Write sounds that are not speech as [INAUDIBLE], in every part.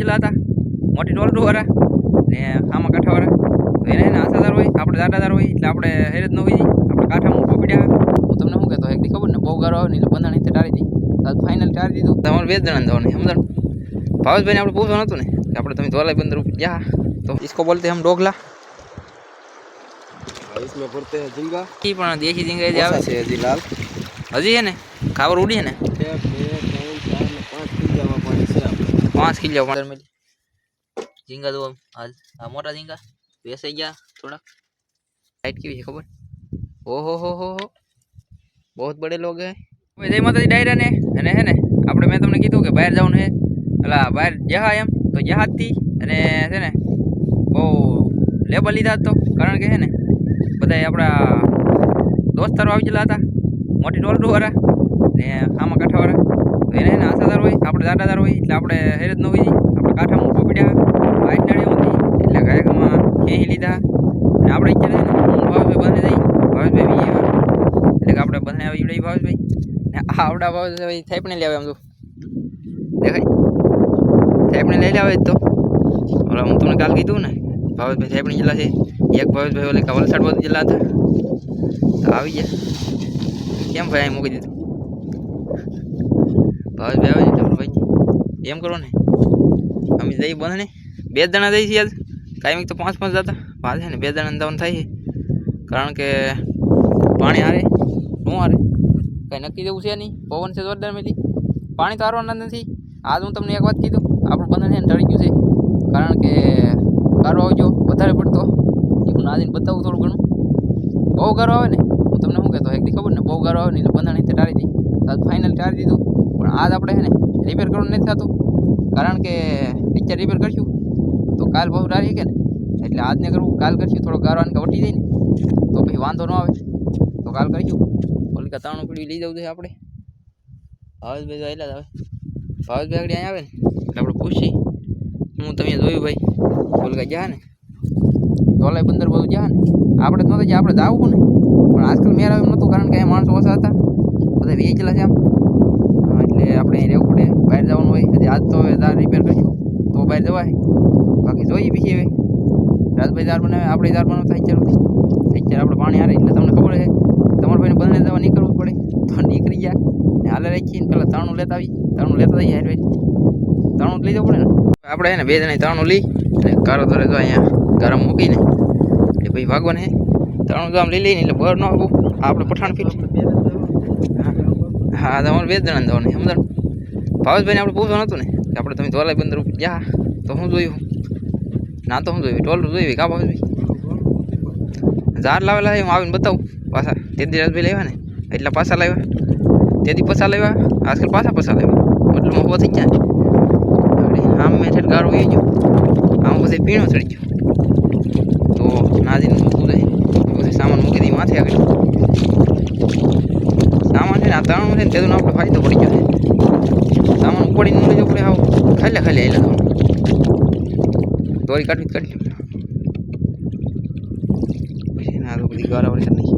આવેલા હતા મોટી ટોલડું વાળા ને આમાં કાંઠાવાળા તો એને એને આસાદાર હોય આપણે દાદાદાર હોય એટલે આપણે હેર જ ન હોય આપણે કાંઠામાં પકડ્યા હું તમને શું કહેતો એકદી ખબર ને બહુ ગારો આવે ને એટલે બંધાણ રીતે ટાળી દી તો ફાઇનલ ટાળી દીધું તમારે બે જ જણા જવાનું સમજાણ ભાવેશભાઈને આપણે પૂછવાનું હતું ને કે આપણે તમે ધોલાઈ બંદર ઉપર જા તો इसको बोलते हम डोगला और इसमें भरते हैं झींगा ઈ પણ દેશી ઝીંગા જે આવે से हजी लाल હજી છે ને ખાબર ઉડી છે ને પાંચ કિલો ઝીંગા દો હાલ. આ મોટા ઝીંગા. વેસાઈ ગયા થોડાક. લાઈટ કેવી છે ખબર? ઓહો હો હો હો બહુ બડે લોગ હે. જય માતાજી ડાયરા ને અને હે ને આપણે મેં તમને કીધું કે બહાર જવાનું હે. એટલે બહાર જહા એમ. તો જહાજથી અને છે ને બહુ લેબર લીધા તો. કારણ કે હે ને બધા આપણા દોસ્તારો આવી ગયેલા હતા. મોટી ટોલડું વાળા. ને આમાં કાંઠાવાળા એને એને આસાદાર હોય, આપણે દાદાદાર હોય, એટલે આપણે હેર જ ન હોય આપણે કાંઠામાં પકડ્યા વાઇટ નાળી નથી એટલે ગાયકમાં ખેહી લીધા. અને આપણે અત્યારે હું ભાવેશભાઈ બંને જઈ. ભાવેશભાઈ એટલે કે આપણે બંને આવી જઈએ ભાવેશભાઈ. ને આવડા ભાવેશભાઈ થાઈપને લઈ આવે આમ તો. દેખાય? થાઈપને લઈ જ તો. ઓલા હું તમને કાલ કીધું ને, ભાવેશભાઈ થાઈપની જિલ્લા છે એક ભાવેશભાઈ ઓલે કા વલસાડ જિલ્લા હતા. તો આવી ગયા. કેમ ભાઈ અહીં મૂકી દીધું? ભાવેશભાઈ આવે છે તમને ભાઈ. એમ કરો ને. અમે જઈ બંધ ને. બે જણા જઈએ છીએ આજ. કાંઈ તો પાંચ પાંચ જતા. પાંચ ને બે જણા જવાનું થાય છે. કારણ કે પાણી હારે, શું હારે? કંઈ નક્કી જેવું છે નહીં. પવન છે જોરદાર મેલી. પાણી તો હારવાના નથી. આજ હું તમને એક વાત કીધું. આપણું બંધન ને ટળી ગયું છે. કારણ કે ગારો આવજો, વધારે પડતો. એ હું નાદીને બતાવું થોડું ઘણું. બહુ ગારો આવે ને. હું તમને શું કહેતો એકદી ખબર ને, બહુ ગારો આવે ને એટલે બંધણ અહીં ટાળી દઈ ફાઇનલ ટાળી દીધું. પણ આજ આપણે છે ને રિપેર કરવાનું નથી થતું. કારણ કે પિક્ચર રિપેર કરશું. તો કાલ બહુ ટાળી કે ને એટલે આજ ને કરવું, કાલ કરશું. થોડો ગારો કે વટી જાય ને તો પછી વાંધો ન આવે. તો કાલ કરીશું. ઓલી તાણું પીડી લઈ જવું છે આપણે. ભાવેશભાઈ આવેલા જ આવે ભાવેશભાઈ આગળ અહીંયા આવે ને? એટલે આપણે પૂછીએ. હું તમે જોયું ભાઈ? ઓલકા જા ને? ધોલાઈ બંદર બધું જા ને? આપણે નહોતા જ્યાં આપણે જાવું ને પણ આજકાલ મેર આવ્યું નહોતું કારણ કે અહીંયા માણસો ઓછા હતા. બધા વેચેલા છે આમ. એટલે આપણે અહીં રહેવું પડે. બહાર જવાનું હોય એટલે આજ તો હવે દાર રિપેર કરીશું તો બહાર જવાય. બાકી જોઈએ બીજી હવે. રાજભાઈ દાર બનાવે, આપણે દાર બનાવતા થાય જરૂરથી અત્યારે આપણે પાણી હારે. એટલે તમને ખબર છે, તમારા ભાઈને બંને દવા નીકળવું પડે. તો નીકળી ગયા. ને હાલે રાખીએ ને પહેલાં તાણું લેતા આવી તાણું લેતા જઈએ હારે. તાણું લઈ જવું પડે ને? આપણે એને બે જણા તાણું લઈ અને કારો ધરે તો અહીંયા ગરમ મૂકીને. એટલે ભાઈ ભાગવાને તાણું તો આમ લઈ લઈને એટલે બહાર ન આવવું આપણે પઠાણ ફીટ. હા તમારે બે જણા જવાનું સમજણ? ભાવેશભાઈને આપણે પૂછવાનું હતું ને, કે આપણે તમે ધોલાઈ બંદર જા તો શું જોયું? ના તો શું જોયું, ટોલ જોયું કા ભાવેશભાઈ? ઝાડ લાવેલા હું આવીને બતાવું, પાછા. તે દી રાજભાઈ લાવ્યા ને, એટલા પાછા લાવ્યા. તે દી પછા લાવ્યા, આજકાલ પાછા પાછા લાવ્યા. એટલું મોકો થઈ ગયા આમ મેં છે ગારો ગયો. આમ પછી પીણો ચડી ગયો. તો નાજીને જાય પછી સામાન મૂકી દઈ માથે આગળ. આ છે ને તેનો આપણે ફાયદો પડી ગયો છે. સામાન ઉપાડીને મૂકી જવું પડે આવું. ખાલી ખાલી આવેલા દોરી કાઢવી કાઢી પછી ના તો બધી ગારા વળી નહીં.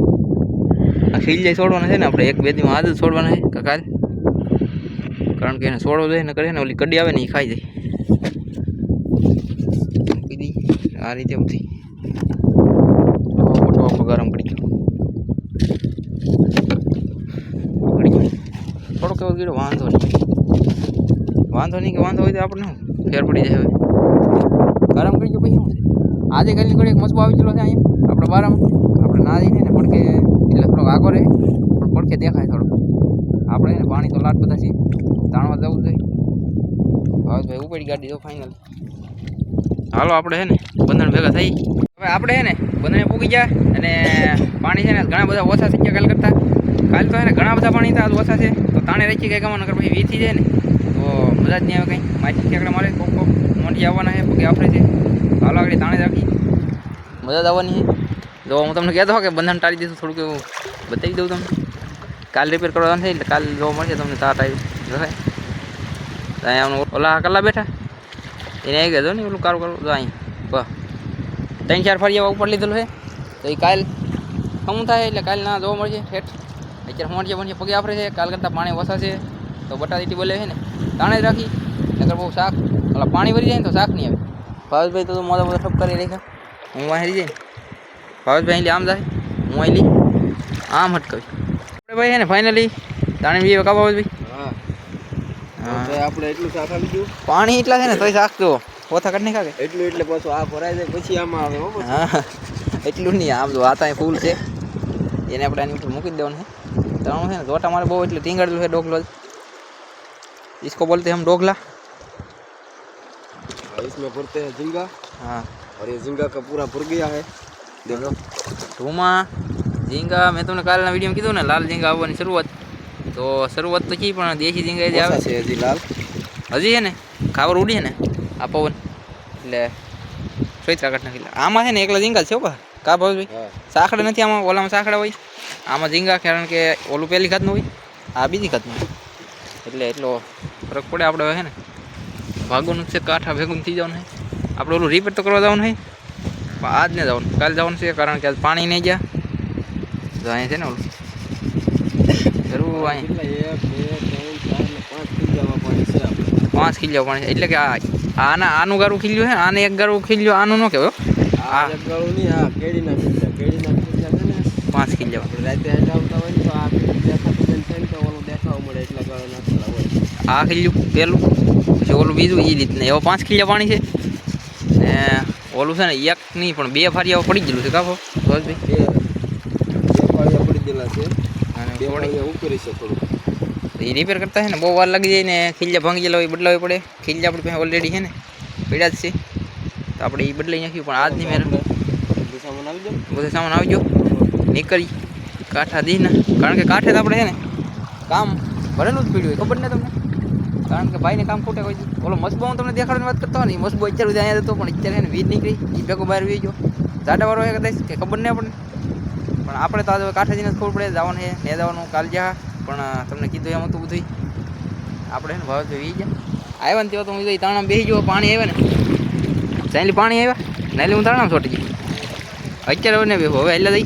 આ ખીલ છોડવાના છે ને, આપણે એક, બે દીમાં આજ છોડવાના છે, કાકા કારણ કે એને છોડવો જોઈએ ને કરે ને ઓલી કડી આવે ને એ ખાઈ જાય. આ રીતે બધી મોટો આપણો ગરમ પડી પડી ગયો થોડોક કીધું વાંધો નહીં. વાંધો નહીં કે વાંધો હોય તો આપણે શું? ફેર પડી જાય હવે. ગરમ કરી ગયો પછી શું છે? આજે કાલની ઘડી એક મસબો આવી ગયેલો છે અહીંયા. આપણે બારામાં. આપણે ના જઈને ને પડકે એટલે થોડોક આગો રહે. પણ પડકે દેખાય થોડો આપણે એને પાણી તો લાટ બધા છે. તાણવા જવું જોઈએ. હવે ભાઈ ઉપડી ગાડી જો ફાઇનલ હાલો આપણે છે ને બંધન ભેગા થઈ. હવે આપણે છે ને બંધને પૂગી ગયા અને પાણી છે ને ઘણા બધા ઓછા થઈ ગયા કાલ કરતાં. કાલ તો એને ઘણા બધા પાણી હતા ઓછા છે, તો તાણે રાખી ગઈ ગમા નગર પછી વીથી જાય ને, તો મજા જ નહીં આવે કંઈ. માછી ઠેકડા મારે કોક કોક મોટી આવવાના છે, પગે આફરે છે. હાલો, આગળ તાણે જ રાખી. મજા જ આવવાની છે. જો, હું તમને કહેતો કે બંધન ટાળી દીધું થોડુંક એવું બતાવી દઉં તમને. કાલ રિપેર કરવાનું છે, એટલે કાલ જોવા મળશે તમને તાર ટાઈમ. જોવાય અહીંયા ઓલા કલા બેઠા. એને આવી ગયો ને, ઓલું કારું કરું અહીં. બસ ત્રણ ચાર ફરિયા ઉપર લીધેલું છે. તો એ કાલ શું થાય, એટલે કાલ ના જોવા મળશે ઠેઠ અત્યારે હોંઠિયા બનશે પગે આફરે છે કાલ કરતાં પાણી વસાશે છે તો બટાટીટી બોલે છે ને તાણે જ રાખી નકર બહુ શાક ઓલા પાણી ભરી જાય ને તો શાક નહીં આવે. ભાવેશભાઈ તો મોટા મોટા ઠપ કરી રાખ્યા. હું વાહરી હેરી જાય ભાવેશભાઈ અહીં આમ જાય. હું અહીં લઈ આમ હટકાવી. આપણે ભાઈ છે ને ફાઇનલી તાણી બી કા ભાવેશભાઈ હા. હા. આપણે એટલું શાક આવી ગયું પાણી એટલા છે ને તોય શાક તો ઓથા કાઢ નહીં ખાકે એટલું એટલે પાછું આ ભરાય જાય પછી આમાં આવે હો હા. એટલું નહીં આમ જો ત્યાં ફૂલ છે. એને આપણે આની ઉપર મૂકી દેવાનું છે. ત્રણ છે ને જોટા મારે બહુ એટલે ટીંગાડેલું છે ડોગલો જ इसको बोलते हैं हम डोगला और इसमें भरते हैं झींगा हाँ और ये झींगा का पूरा भर गया है देखो ધૂમાં ઝીંગા મેં તમને કાલના વિડીયોમાં કીધું ને લાલ ઝીંગા આવવાની શરૂઆત તો શરૂઆત તો કી પણ દેશી ઝીંગા જે આવે ઓછા છે હજી લાલ હજી છે ને ખાબર ઉડી છે ને આ પવન એટલે સોયત્રા કાઢ નાખી આમાં છે ને એકલા ઝીંગા જ છે હો બા કા ભાઈ હા સાંકડા નથી આમાં ઓલામાં સાંકડા હોય આમાં ઝીંગા કારણ કે ઓલું પહેલી ખાતનું હોય આ બીજી ખાતનું હોય એટલે એટલો ફરક પડે આપણે હવે છે ને ભાગવાનું જ છે કાંઠા ભેગું થઈ જવાનું છે આપણે ઓલું રિપેર તો કરવા જવાનું છે પણ આજ ને જવાનું કાલે જવાનું છે કારણ કે આજ પાણી નહીં ગયા તો અહીંયા છે ને ઓલું જરૂર અહીંયા કેટલા એક બે ત્રણ ચાર ને પાંચ કિલ્લામાં પાણી છે આપણે પાંચ ખીલ્યો પાણી છે. એટલે કે આ આના આનું ગારું ખીલ્યું છે આને એક ગારું ખીલ્યો આનું ન કહેવાય હો. આ જગગાળું નહીં આ કેળીના કિલ્લા કેળીના કિલ્લા છે ને પાંચ ખીલ્યો આપણે રાતે હેઠ આવતા હોય ને તો આ કેળી દેખાતું હોય ને થાય ને તો ઓલું દેખાવા મળે એટલા ગાળો નાખેલા હોય આ ખીલ્યું પહેલું પછી ઓલું બીજું એ રીતના એવા પાંચ ખીલ્યા પાણી છે ને ઓલું છે ને એક નહીં પણ બે ફારિયા પડી ગયેલું છે કાપો ભાઈ બે બે પાળિયા પડી ગયેલા છે અને બે પાળિયા ઉપરી છે થોડું એ રિપેર કરતા છે ને બહુ વાર લાગી જાય ને ખીલ્યા ભાંગી ગયેલા હોય એ બદલાવી પડે ખીલ્યા આપણી પાસે ઓલરેડી છે ને પડ્યા જ છે તો આપણે એ બદલાઈ નાખ્યું પણ આજની મેર બધું સામાન આવી જાવ બધો સામાન આવજો નીકળી. કાંઠા દીના. કારણ કે કાંઠે તો આપણે છે ને કામ ભરેલું જ પીડ્યું હોય. ખબર ને તમને? કારણ કે ભાઈને કામ ખૂટે કોઈ છે ઓલો મસબો હું તમને દેખાડવાની વાત કરતો હોય ને ઈ મસબો અત્યારે સુધી અહીંયા હતો, પણ અત્યારે એને વીજ નીકળી. એ ભેગો બહાર વી ગયો જાડા વાળો છે કદાચ, કે ખબર નહીં આપણને? પણ આપણે તો આજે કાંઠે જઈને ખબર પડે. જવાનું છે, ને જવાનું કાલ જા પણ તમને કીધું એમ હતું બધું આપણે એને ભાવે વી ગયા આવ્યા ને તેવા તો હું કીધું તાણા બેસી ગયો, પાણી આવ્યા ને. ચાલી પાણી આવ્યા? નાલી હું તાણામ છોટી ગઈ અત્યારે હવે ને હવે એટલે જઈ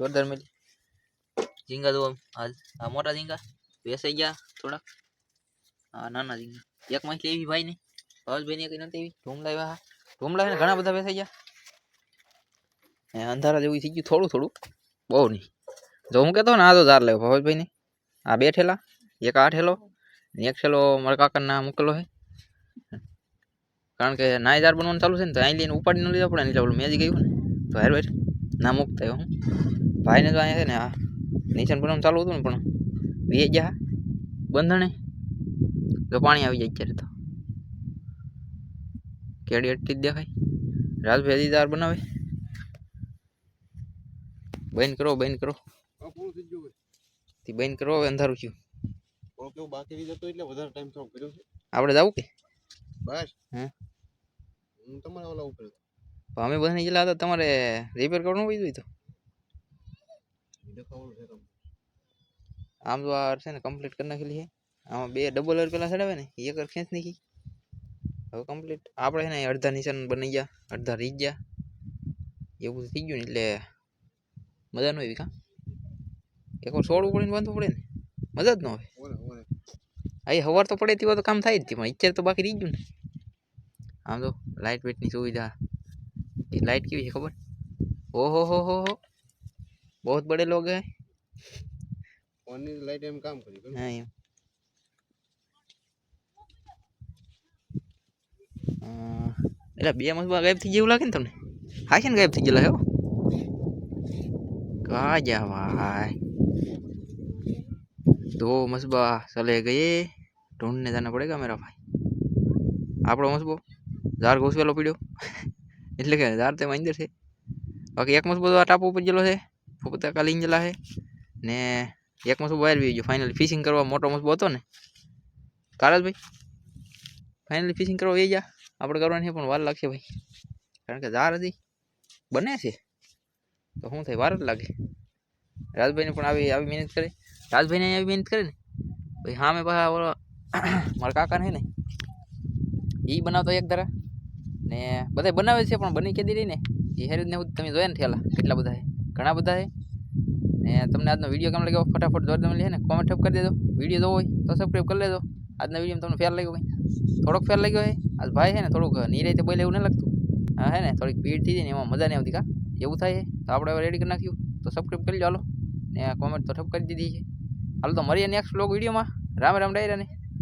જોરદાર મેલી ઝીંગા તો આજ આ મોટા ઝીંગા વેસાઈ ગયા થોડાક હા નાના ઝીંગા એક માંથી એવી ભાઈ ને ભાવેશભાઈ ને કઈ નથી એવી ઢૂમલા એવા હા ઢૂમલા છે ને ઘણા બધા વેસાઈ ગયા એ અંધારા જેવું થઈ ગયું થોડું થોડું બહુ નહીં જો હું કહેતો ને આ તો ધાર લેવો ભાવેશભાઈ ને આ બે ઠેલા એક આ ઠેલો ને એક ઠેલો મારા કાકાના મૂકેલો છે કારણ કે નાય જાર બનવાનું ચાલુ છે ને તો અહીં લઈને ઉપાડી ન લીધા પડે ને એટલે ઓલું મેજી ગયું ને તો હેર વેર ના મૂકતા હું ભાઈને તો અહીંયા છે ને આ નિશાન બનાવવાનું ચાલુ હતું ને પણ વીએ ગયા. બંધણે તો પાણી આવી જાય અત્યારે તો. કેડી અટકી જ દેખાય. રાજભાઈ હજી દાર બનાવે. બંધ કરો બંધ કરો. બંધ કરો હવે અંધારું થયું. બાકી જતો એટલે વધારે ટાઈમ થોડો કર્યો છે. આપણે જવું કે? બસ. હે? હું તમારા ઓલા ઉપર અમે બધાને ગયેલા હતા તમારે રિપેર કરવાનું હોય તો. આમ તો આ છે ને કમ્પ્લીટ કરી નાખેલી છે આમાં બે ડબલ અર પેલા ચડાવે ને એક અર ખેંચ નાખી હવે કમ્પ્લીટ આપણે છે ને અડધા નિશાન બની ગયા અડધા રીત ગયા એવું બધું થઈ ગયું ને એટલે મજા ન આવી કા એકવાર સોળ પડીને બાંધવું પડે ને મજા જ ન આવે ઓરે ઓરે અહીં હવાર તો પડે તેવા તો કામ થાય જ તે પણ અત્યારે તો બાકી રહી ગયું ને આમ તો લાઇટ વેટની સુવિધા એ લાઇટ કેવી છે ખબર ઓહો હો હો હો બહુ બડે લોગ હે ફોનની લાઈટ એમ કામ કરી ખરું? હા એમ અ, એટલે બે મસબા ગાયબ થઈ જેવું લાગે ને તમને હા છે ને ગાયબ થઈ ગયેલા હે હો. कहाँ जा भाई दो मसबा चले गए ढूंढने जाना पड़ेगा मेरा भाई આપણો મસબો ઝાર ઘોસવેલો પીડ્યો [LAUGHS] એટલે કે ઝાર તેમાં અંદર છે બાકી એક મસબો તો આ ટાપુ ઉપર ગયેલો છે પોતા કાલી ગયેલા છે ને એક મસબો બહાર બી ગયો ફાઇનલી ફિશિંગ કરવા મોટો મસબો હતો ને કારજભાઈ ફાઇનલી ફિશિંગ કરવા વહી જા આપણે કરવાની છે પણ વાર લાગશે ભાઈ કારણ કે ઝાર હજી બને છે તો શું થાય વાર જ લાગે રાજભાઈને પણ આવી આવી મહેનત કરે રાજભાઈને અહીં આવી મહેનત કરે ને ભાઈ હા મેં પાછા ઓલો મારા કાકાને છે ને એ બનાવતો એક ધરા ને બધા બનાવે છે પણ બની કેદી રહી ને એ હેરી ને તમે જોયા ને થયેલા કેટલા બધા છે ઘણા બધા છે ને તમને આજનો વીડિયો કેમ લાગ્યો? ફટાફટ જોર તમે લે ને કોમેન્ટ કરી દેજો. વીડિયો જોવો હોય તો સબસ્ક્રાઈબ કરી લેજો. આજના વીડિયો તમને ફેર લાગ્યો ભાઈ થોડોક ફેર લાગ્યો છે આજ ભાઈ છે ને થોડુંક નીરાઈતે બોલે એવું ન લાગતું. હા હે ને થોડીક ભીડ થઈ જાય ને એમાં મજા નહીં આવતી કા? એવું થાય તો આપણે રેડી કરી નાખ્યું. તો સબસ્ક્રાઈબ કરી લો હાલો. ને કોમેન્ટ તો ઠપ કરી દીધી છે. હાલો તો મળીએ નેક્સ્ટ બ્લોગ વિડીયોમાં. રામ રામ ડાયરા ને